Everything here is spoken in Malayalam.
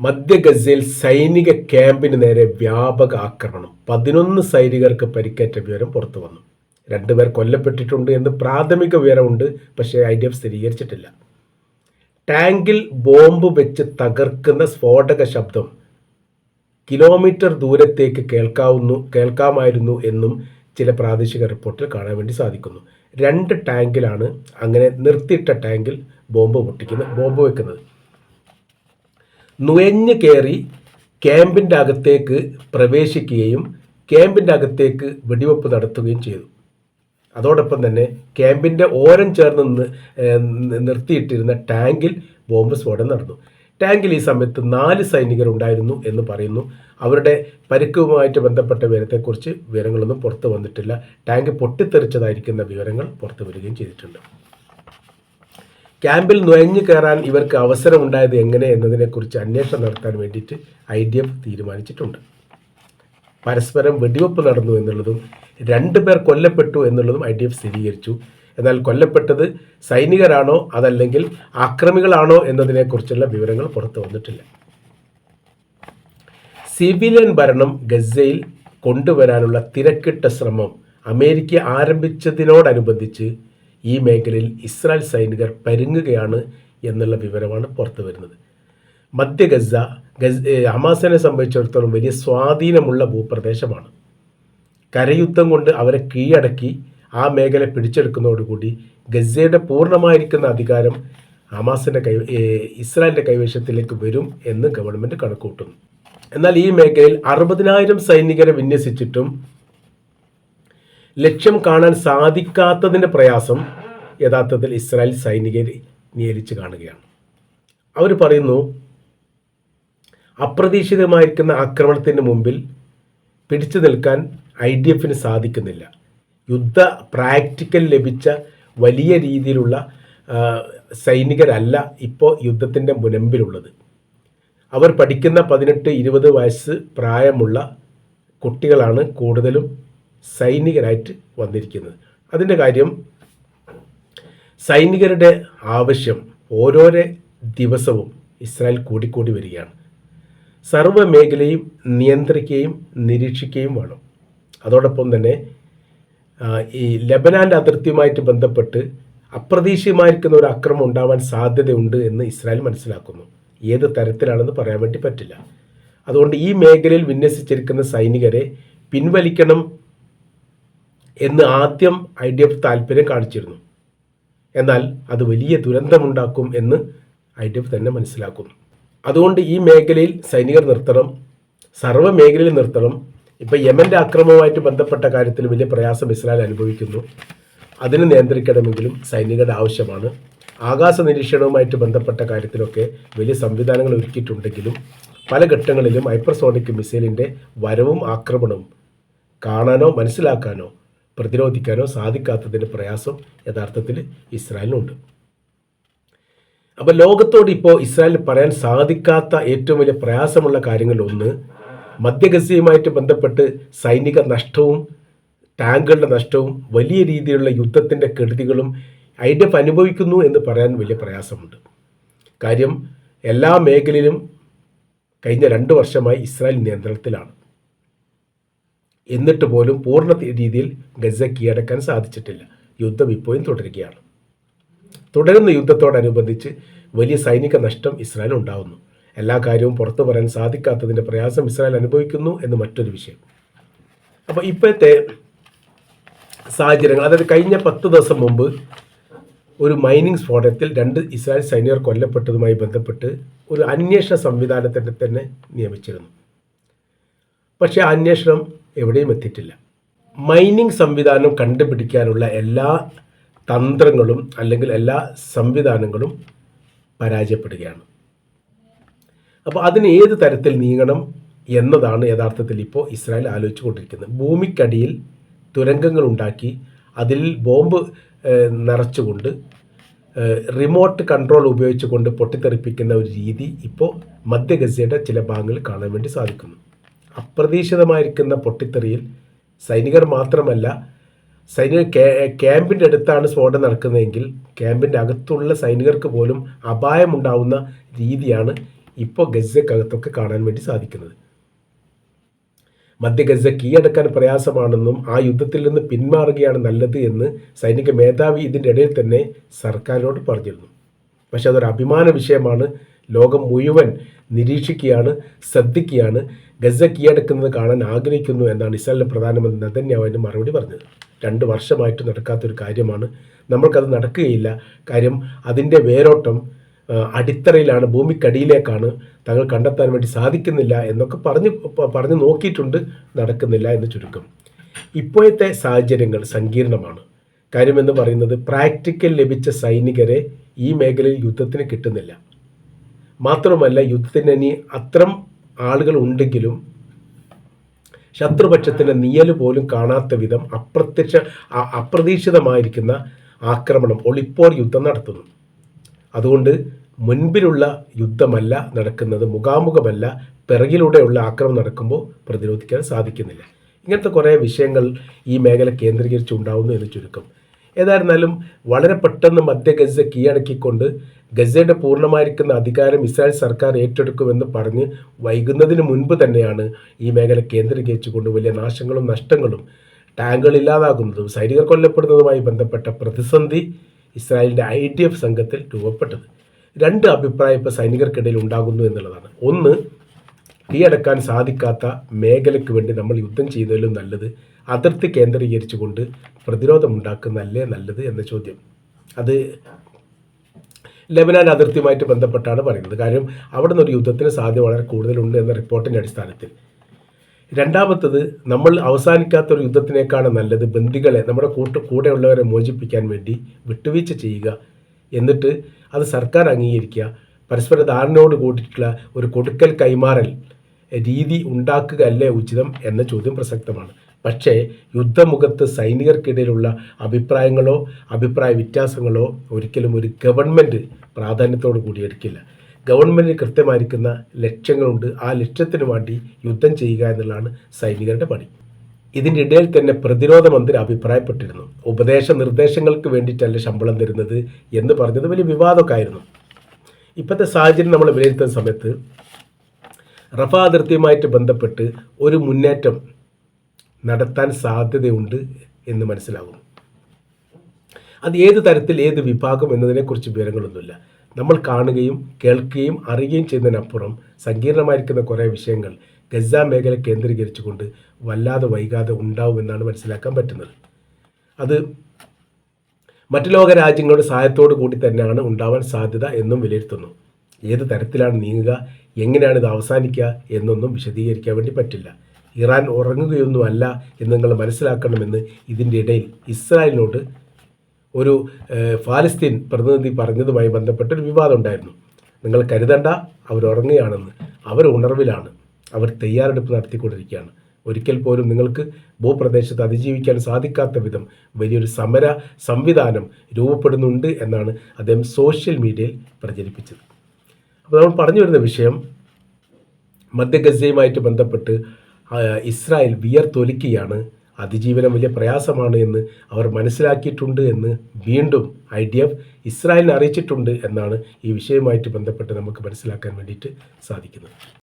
മധ്യ ഗസയിൽ സൈനിക ക്യാമ്പിന് നേരെ വ്യാപക ആക്രമണം. പതിനൊന്ന് സൈനികർക്ക് പരിക്കേറ്റ വിവരം പുറത്തു വന്നു രണ്ടുപേർ കൊല്ലപ്പെട്ടിട്ടുണ്ട് എന്ന് പ്രാഥമിക വിവരമുണ്ട് പക്ഷേ ഐ ഡി എഫ് സ്ഥിരീകരിച്ചിട്ടില്ല. ടാങ്കിൽ ബോംബ് വെച്ച് തകർക്കുന്ന സ്ഫോടക ശബ്ദം കിലോമീറ്റർ ദൂരത്തേക്ക് കേൾക്കാവുന്നു കേൾക്കാമായിരുന്നു എന്നും ചില പ്രാദേശിക റിപ്പോർട്ടിൽ കാണാൻ വേണ്ടി സാധിക്കുന്നു. രണ്ട് ടാങ്കിലാണ് അങ്ങനെ നിർത്തിയിട്ട ടാങ്കിൽ ബോംബ് പൊട്ടിക്കുന്നത് ബോംബ് വെക്കുന്നത്. നുഴഞ്ഞു കയറി ക്യാമ്പിന്റെ അകത്തേക്ക് പ്രവേശിക്കുകയും ക്യാമ്പിന്റെ അകത്തേക്ക് വെടിവെപ്പ് നടത്തുകയും ചെയ്തു. അതോടൊപ്പം തന്നെ ക്യാമ്പിന്റെ ഓരം ചേർന്ന് നിർത്തിയിട്ടിരുന്ന ടാങ്കിൽ ബോംബ് സ്ഫോടനം നടന്നു. ടാങ്കിൽ ഈ സമയത്ത് നാല് സൈനികർ ഉണ്ടായിരുന്നു എന്ന് പറയുന്നു. അവരുടെ പരിക്കുമായിട്ട് ബന്ധപ്പെട്ട വിവരത്തെക്കുറിച്ച് വിവരങ്ങളൊന്നും പുറത്തു വന്നിട്ടില്ല. ടാങ്ക് പൊട്ടിത്തെറിച്ചതായിരിക്കുന്ന വിവരങ്ങൾ പുറത്തു വരികയും ചെയ്തിട്ടുണ്ട്. ക്യാമ്പിൽ നുഴഞ്ഞു കയറാൻ ഇവർക്ക് അവസരമുണ്ടായത് എങ്ങനെ എന്നതിനെക്കുറിച്ച് അന്വേഷണം നടത്താൻ വേണ്ടിയിട്ട് ഐ ഡി എഫ് തീരുമാനിച്ചിട്ടുണ്ട്. പരസ്പരം വെടിവെപ്പ് നടന്നു എന്നുള്ളതും രണ്ട് പേർ കൊല്ലപ്പെട്ടു എന്നുള്ളതും ഐ ഡി എഫ് സ്ഥിരീകരിച്ചു. എന്നാൽ കൊല്ലപ്പെട്ടത് സൈനികരാണോ അതല്ലെങ്കിൽ ആക്രമികളാണോ എന്നതിനെക്കുറിച്ചുള്ള വിവരങ്ങൾ പുറത്തു വന്നിട്ടില്ല. സിവിലിയൻ ഭരണം ഗസയിൽ കൊണ്ടുവരാനുള്ള തിരക്കിട്ട ശ്രമം അമേരിക്ക ആരംഭിച്ചതിനോടനുബന്ധിച്ച് ഈ മേഖലയിൽ ഇസ്രായേൽ സൈനികർ പരുങ്ങുകയാണ് എന്നുള്ള വിവരമാണ് പുറത്തു വരുന്നത്. മധ്യ ഗസ ഗസ് ഹമാസിനെ സംബന്ധിച്ചിടത്തോളം വലിയ സ്വാധീനമുള്ള ഭൂപ്രദേശമാണ്. കരയുദ്ധം കൊണ്ട് അവരെ കീഴടക്കി ആ മേഖല പിടിച്ചെടുക്കുന്നതോടുകൂടി ഗസയുടെ പൂർണമായിരിക്കുന്ന അധികാരം ഹമാസിന്റെ കൈ ഇസ്രായേലിന്റെ കൈവശത്തിലേക്ക് വരും എന്ന് ഗവൺമെന്റ് കണക്കൂട്ടുന്നു എന്നാൽ ഈ മേഖലയിൽ അറുപതിനായിരം സൈനികരെ വിന്യസിച്ചിട്ടും ലക്ഷ്യം കാണാൻ സാധിക്കാത്തതിന്റെ പ്രയാസം യഥാർത്ഥത്തിൽ ഇസ്രായേൽ സൈനികർ നിയലിച്ച് കാണുകയാണ്. അവർ പറയുന്നു അപ്രതീക്ഷിതമായിരിക്കുന്ന ആക്രമണത്തിന് മുമ്പിൽ പിടിച്ചു നിൽക്കാൻ ഐ ഡി എഫിന് സാധിക്കുന്നില്ല. യുദ്ധ പ്രാക്ടിക്കൽ ലഭിച്ച വലിയ രീതിയിലുള്ള സൈനികരല്ല ഇപ്പോൾ യുദ്ധത്തിന്റെ മുനമ്പിലുള്ളത്. അവർ പഠിക്കുന്ന പതിനെട്ട് ഇരുപത് വയസ്സ് പ്രായമുള്ള കുട്ടികളാണ് കൂടുതലും സൈനികരായിട്ട് വന്നിരിക്കുന്നത്. അതിന്റെ കാര്യം സൈനികരുടെ ആവശ്യം ഓരോരോ ദിവസവും ഇസ്രായേൽ കൂടിക്കൂടി വരികയാണ്. സർവ മേഖലയും നിയന്ത്രിക്കുകയും നിരീക്ഷിക്കുകയും വേണം. അതോടൊപ്പം തന്നെ ഈ ലബനാന്റെ അതിർത്തിയുമായിട്ട് ബന്ധപ്പെട്ട് അപ്രതീക്ഷിതമായിരിക്കുന്ന ഒരു അക്രമം ഉണ്ടാവാൻ സാധ്യതയുണ്ട് എന്ന് ഇസ്രായേൽ മനസ്സിലാക്കുന്നു. ഏത് തരത്തിലാണെന്ന് പറയാൻ വേണ്ടി പറ്റില്ല. അതുകൊണ്ട് ഈ മേഖലയിൽ വിന്യസിച്ചിരിക്കുന്ന സൈനികരെ പിൻവലിക്കണം എന്ന് ആദ്യം ഐ ഡി എഫ് താല്പര്യം കാണിച്ചിരുന്നു. എന്നാൽ അത് വലിയ ദുരന്തമുണ്ടാക്കും എന്ന് ഐ ഡി എഫ് തന്നെ മനസ്സിലാക്കുന്നു. അതുകൊണ്ട് ഈ മേഖലയിൽ സൈനികർ നിർത്തണം സർവ മേഖലയിൽ നിർത്തണം. ഇപ്പം യമന്റെ അക്രമവുമായിട്ട് ബന്ധപ്പെട്ട കാര്യത്തിൽ വലിയ പ്രയാസം ഇസ്രായേൽ അനുഭവിക്കുന്നു. അതിനെ നിയന്ത്രിക്കണമെങ്കിലും സൈനികരുടെ ആവശ്യമാണ്. ആകാശ നിരീക്ഷണവുമായിട്ട് ബന്ധപ്പെട്ട കാര്യത്തിലൊക്കെ വലിയ സംവിധാനങ്ങൾ ഒരുക്കിയിട്ടുണ്ടെങ്കിലും പല ഘട്ടങ്ങളിലും ഹൈപ്പർസോണിക് മിസൈലിന്റെ വരവും ആക്രമണവും കാണാനോ മനസ്സിലാക്കാനോ പ്രതിരോധിക്കാനോ സാധിക്കാത്തതിന്റെ പ്രയാസം യഥാർത്ഥത്തിൽ ഇസ്രായേലിനുണ്ട്. അപ്പോൾ ലോകത്തോട് ഇപ്പോൾ ഇസ്രായേലിന് പറയാൻ സാധിക്കാത്ത ഏറ്റവും വലിയ പ്രയാസമുള്ള കാര്യങ്ങളിലൊന്ന് മധ്യഗസയുമായിട്ട് ബന്ധപ്പെട്ട് സൈനിക നഷ്ടവും ടാങ്കുകളുടെ നഷ്ടവും വലിയ രീതിയിലുള്ള യുദ്ധത്തിന്റെ കെടുതികളും എഫ് അനുഭവിക്കുന്നു എന്ന് പറയാൻ വലിയ പ്രയാസമുണ്ട്. കാര്യം എല്ലാ മേഖലയിലും കഴിഞ്ഞ രണ്ട് വർഷമായി ഇസ്രായേൽ നിയന്ത്രണത്തിലാണ്. എന്നിട്ട് പോലും പൂർണ രീതിയിൽ ഗസ കീഴടക്കാൻ സാധിച്ചിട്ടില്ല. യുദ്ധം ഇപ്പോഴും തുടരുകയാണ്. തുടരുന്ന യുദ്ധത്തോടനുബന്ധിച്ച് വലിയ സൈനിക നഷ്ടം ഇസ്രായേൽ ഉണ്ടാവുന്നു. എല്ലാ കാര്യവും പുറത്തു പറയാൻ സാധിക്കാത്തതിന്റെ പ്രയാസം ഇസ്രായേൽ അനുഭവിക്കുന്നു എന്ന് മറ്റൊരു വിഷയം. അപ്പോൾ ഇപ്പോഴത്തെ സാഹചര്യങ്ങൾ അതായത് കഴിഞ്ഞ പത്ത് ദിവസം മുമ്പ് ഒരു മൈനിങ് സ്ഫോടനത്തിൽ രണ്ട് ഇസ്രായേൽ സൈനികർ കൊല്ലപ്പെട്ടതുമായി ബന്ധപ്പെട്ട് ഒരു അന്വേഷണ സംവിധാനത്തിന്റെ തന്നെ നിയമിച്ചിരുന്നു. പക്ഷേ അന്വേഷണം എവിടെയും എത്തിയിട്ടില്ല. മൈനിങ് സംവിധാനം കണ്ടുപിടിക്കാനുള്ള എല്ലാ തന്ത്രങ്ങളും അല്ലെങ്കിൽ എല്ലാ സംവിധാനങ്ങളും പരാജയപ്പെടുകയാണ്. അപ്പോൾ അതിന് ഏത് തരത്തിൽ നീങ്ങണം എന്നതാണ് യഥാർത്ഥത്തിൽ ഇപ്പോൾ ഇസ്രായേൽ ആലോചിച്ചുകൊണ്ടിരിക്കുന്നത്. ഭൂമിക്കടിയിൽ തുരങ്കങ്ങൾ ഉണ്ടാക്കി അതിൽ ബോംബ് നിറച്ചുകൊണ്ട് റിമോട്ട് കൺട്രോൾ ഉപയോഗിച്ചുകൊണ്ട് പൊട്ടിത്തെറിപ്പിക്കുന്ന ഒരു രീതി ഇപ്പോൾ മധ്യ ഗസയുടെ ചില ഭാഗങ്ങളിൽ കാണാൻ വേണ്ടി സാധിക്കുന്നു. അപ്രതീക്ഷിതമായിരിക്കുന്ന പൊട്ടിത്തെറിയിൽ സൈനികർ മാത്രമല്ല സൈനിക ക്യാ- ക്യാമ്പിന്റെ അടുത്താണ് സ്ഫോടനം നടക്കുന്നതെങ്കിൽ ക്യാമ്പിന്റെ അകത്തുള്ള സൈനികർക്ക് പോലും അപായമുണ്ടാവുന്ന രീതിയാണ് ഇപ്പോൾ ഗസക്കകത്തൊക്കെ കാണാൻ വേണ്ടി സാധിക്കുന്നത്. മധ്യ ഗസ കീഴടക്കാൻ പ്രയാസമാണെന്നും ആ യുദ്ധത്തിൽ നിന്ന് പിന്മാറുകയാണ് നല്ലത് എന്ന് സൈനിക മേധാവി ഇതിന്റെ ഇടയിൽ തന്നെ സർക്കാരിനോട് പറഞ്ഞിരുന്നു. പക്ഷെ അതൊരു അഭിമാന വിഷയമാണ്. ലോകം മുഴുവൻ നിരീക്ഷിക്കുകയാണ് ശ്രദ്ധിക്കുകയാണ്. ഗസ കീഴടക്കുന്നത് കാണാൻ ആഗ്രഹിക്കുന്നു എന്നാണ് ഇസ്രായേലിലെ പ്രധാനമന്ത്രി നദന്യാവിന്റെ മറുപടി പറഞ്ഞത്. രണ്ട് വർഷമായിട്ട് നടക്കാത്തൊരു കാര്യമാണ്. നമ്മൾക്കത് നടക്കുകയില്ല. കാര്യം അതിന്റെ വേരോട്ടം അടിത്തറയിലാണ് ഭൂമിക്കടിയിലേക്കാണ്. തങ്ങൾ കണ്ടെത്താൻ വേണ്ടി സാധിക്കുന്നില്ല എന്നൊക്കെ പറഞ്ഞു പറഞ്ഞ് നോക്കിയിട്ടുണ്ട്. നടക്കുന്നില്ല എന്ന് ചുരുക്കം. ഇപ്പോഴത്തെ സാഹചര്യങ്ങൾ സങ്കീർണമാണ്. കാര്യമെന്ന് പറയുന്നത് പ്രാക്ടിക്കൽ ലഭിച്ച സൈനികരെ ഈ മേഖലയിൽ യുദ്ധത്തിന് കിട്ടുന്നില്ല. മാത്രമല്ല യുദ്ധത്തിന് ഇനി അത്രം ആളുകൾ ഉണ്ടെങ്കിലും ശത്രുപക്ഷത്തിന്റെ നിയൽ പോലും കാണാത്ത വിധം അപ്രത്യക്ഷ അപ്രതീക്ഷിതമായിരിക്കുന്ന ആക്രമണം ഒളിപ്പോർ യുദ്ധം നടത്തുന്നു. അതുകൊണ്ട് മുൻപിലുള്ള യുദ്ധമല്ല നടക്കുന്നത് മുഖാമുഖമല്ല പിറകിലൂടെയുള്ള ആക്രമണം നടക്കുമ്പോൾ പ്രതിരോധിക്കാൻ സാധിക്കുന്നില്ല. ഇങ്ങനത്തെ കുറേ വിഷയങ്ങൾ ഈ മേഖല കേന്ദ്രീകരിച്ചുണ്ടാവുന്നു എന്ന് ചുരുക്കം. ഏതായിരുന്നാലും വളരെ പെട്ടെന്ന് മധ്യ ഗസ കീഴടക്കിക്കൊണ്ട് ഗസയുടെ പൂർണമായിരിക്കുന്ന അധികാരം ഇസ്രായേൽ സർക്കാർ ഏറ്റെടുക്കുമെന്ന് പറഞ്ഞ് വൈകുന്നതിന് മുൻപ് തന്നെയാണ് ഈ മേഖല കേന്ദ്രീകരിച്ചുകൊണ്ട് വലിയ നാശങ്ങളും നഷ്ടങ്ങളും ടാങ്കുകൾ ഇല്ലാതാകുന്നതും സൈനികർ കൊല്ലപ്പെടുന്നതുമായി ബന്ധപ്പെട്ട പ്രതിസന്ധി ഇസ്രായേലിന്റെ ഐ ഡി എഫ് സംഘത്തിൽ രൂപപ്പെട്ടത്. രണ്ട് അഭിപ്രായം ഇപ്പോൾ സൈനികർക്കിടയിൽ ഉണ്ടാകുന്നു എന്നുള്ളതാണ്. ഒന്ന് കീഴടക്കാൻ സാധിക്കാത്ത മേഖലയ്ക്ക് വേണ്ടി നമ്മൾ യുദ്ധം ചെയ്യുന്നതിലും നല്ലത് അതിർത്തി കേന്ദ്രീകരിച്ചുകൊണ്ട് പ്രതിരോധമുണ്ടാക്കുന്നല്ലേ നല്ലത് എന്ന ചോദ്യം. അത് ലെബനാൻ അതിർത്തിയുമായിട്ട് ബന്ധപ്പെട്ടാണ് പറയുന്നത്. കാരണം അവിടെ നിന്ന് ഒരു യുദ്ധത്തിന് സാധ്യത വളരെ കൂടുതലുണ്ട് എന്ന റിപ്പോർട്ടിന്റെ അടിസ്ഥാനത്തിൽ. രണ്ടാമത്തത് നമ്മൾ അവസാനിക്കാത്ത ഒരു യുദ്ധത്തിനേക്കാണ് നല്ലത് ബന്ദികളെ നമ്മുടെ കൂട്ട് കൂടെയുള്ളവരെ മോചിപ്പിക്കാൻ വേണ്ടി വിട്ടുവീഴ്ച ചെയ്യുക എന്നിട്ട് അത് സർക്കാർ അംഗീകരിക്കുക. പരസ്പര ധാരണയോട് കൂടിയിട്ടുള്ള ഒരു കൊടുക്കൽ കൈമാറൽ രീതി ഉണ്ടാക്കുക അല്ലേ ഉചിതം എന്ന ചോദ്യം പ്രസക്തമാണ്. പക്ഷേ യുദ്ധമുഖത്ത് സൈനികർക്കിടയിലുള്ള അഭിപ്രായങ്ങളോ അഭിപ്രായ വ്യത്യാസങ്ങളോ ഒരിക്കലും ഒരു ഗവൺമെന്റ് പ്രാധാന്യത്തോടു കൂടി എടുക്കില്ല. ഗവൺമെന്റിന് കൃത്യമായിരിക്കുന്ന ലക്ഷ്യങ്ങളുണ്ട്. ആ ലക്ഷ്യത്തിന് വേണ്ടി യുദ്ധം ചെയ്യുക എന്നുള്ളതാണ് സൈനികരുടെ പണി. ഇതിന്റെ ഇടയിൽ തന്നെ പ്രതിരോധ മന്ത്രി അഭിപ്രായപ്പെട്ടിരുന്നു. ഉപദേശ നിർദ്ദേശങ്ങൾക്ക് വേണ്ടിയിട്ടല്ല ശമ്പളം തരുന്നത് എന്ന് പറഞ്ഞത് വലിയ വിവാദമൊക്കെ ആയിരുന്നു. ഇപ്പോഴത്തെ സാഹചര്യം നമ്മൾ വിലയിരുത്തുന്ന സമയത്ത് റഫ അതിർത്തിയുമായിട്ട് ബന്ധപ്പെട്ട് ഒരു മുന്നേറ്റം നടത്താൻ സാധ്യതയുണ്ട് എന്ന് മനസ്സിലാകും. അത് ഏത് തരത്തിൽ ഏത് വിഭാഗം എന്നതിനെക്കുറിച്ച് വിവരങ്ങളൊന്നുമില്ല. നമ്മൾ കാണുകയും കേൾക്കുകയും അറിയുകയും ചെയ്യുന്നതിനപ്പുറം സങ്കീർണമായിരിക്കുന്ന കുറേ വിഷയങ്ങൾ ഗസ മേഖല കേന്ദ്രീകരിച്ചുകൊണ്ട് വല്ലാതെ വൈകാതെ ഉണ്ടാവുമെന്നാണ് മനസ്സിലാക്കാൻ പറ്റുന്നത്. അത് മറ്റു ലോക രാജ്യങ്ങളുടെ സഹായത്തോടു കൂടി തന്നെയാണ് ഉണ്ടാവാൻ സാധ്യത എന്നും വിലയിരുത്തുന്നു. ഏത് തരത്തിലാണ് നീങ്ങുക എങ്ങനെയാണ് ഇത് അവസാനിക്കുക എന്നൊന്നും വിശദീകരിക്കാൻ വേണ്ടി പറ്റില്ല. ഇറാൻ ഉറങ്ങുകയൊന്നുമല്ല എന്ന് നിങ്ങൾ മനസ്സിലാക്കണമെന്ന് ഇതിന്റെ ഇടയിൽ ഇസ്രായേലിനോട് ഒരു ഫാലസ്തീൻ പ്രതിനിധി പറഞ്ഞതുമായി ബന്ധപ്പെട്ടൊരു വിവാദം ഉണ്ടായിരുന്നു. നിങ്ങൾ കരുതണ്ട അവർ ഉറങ്ങുകയാണെന്ന്. അവർ ഉണർവിലാണ്. അവർ തയ്യാറെടുപ്പ് നടത്തിക്കൊണ്ടിരിക്കുകയാണ്. ഒരിക്കൽ പോലും നിങ്ങൾക്ക് ഭൂപ്രദേശത്ത് അതിജീവിക്കാൻ സാധിക്കാത്ത വിധം വലിയൊരു സമര സംവിധാനം രൂപപ്പെടുന്നുണ്ട് എന്നാണ് അദ്ദേഹം സോഷ്യൽ മീഡിയയിൽ പ്രചരിപ്പിച്ചത്. അപ്പോൾ നമ്മൾ പറഞ്ഞു വരുന്ന വിഷയം മധ്യ ഗസയുമായിട്ട് ബന്ധപ്പെട്ട് ഇസ്രായേൽ വിയർത്തൊലിക്കുകയാണ്. അതിജീവനം വലിയ പ്രയാസമാണ് എന്ന് അവർ മനസ്സിലാക്കിയിട്ടുണ്ട് എന്ന് വീണ്ടും ഐ ഡി എഫ് ഇസ്രായേലിനെ അറിയിച്ചിട്ടുണ്ട് എന്നാണ് ഈ വിഷയവുമായിട്ട് ബന്ധപ്പെട്ട് നമുക്ക് മനസ്സിലാക്കാൻ വേണ്ടിയിട്ട് സാധിക്കുന്നത്.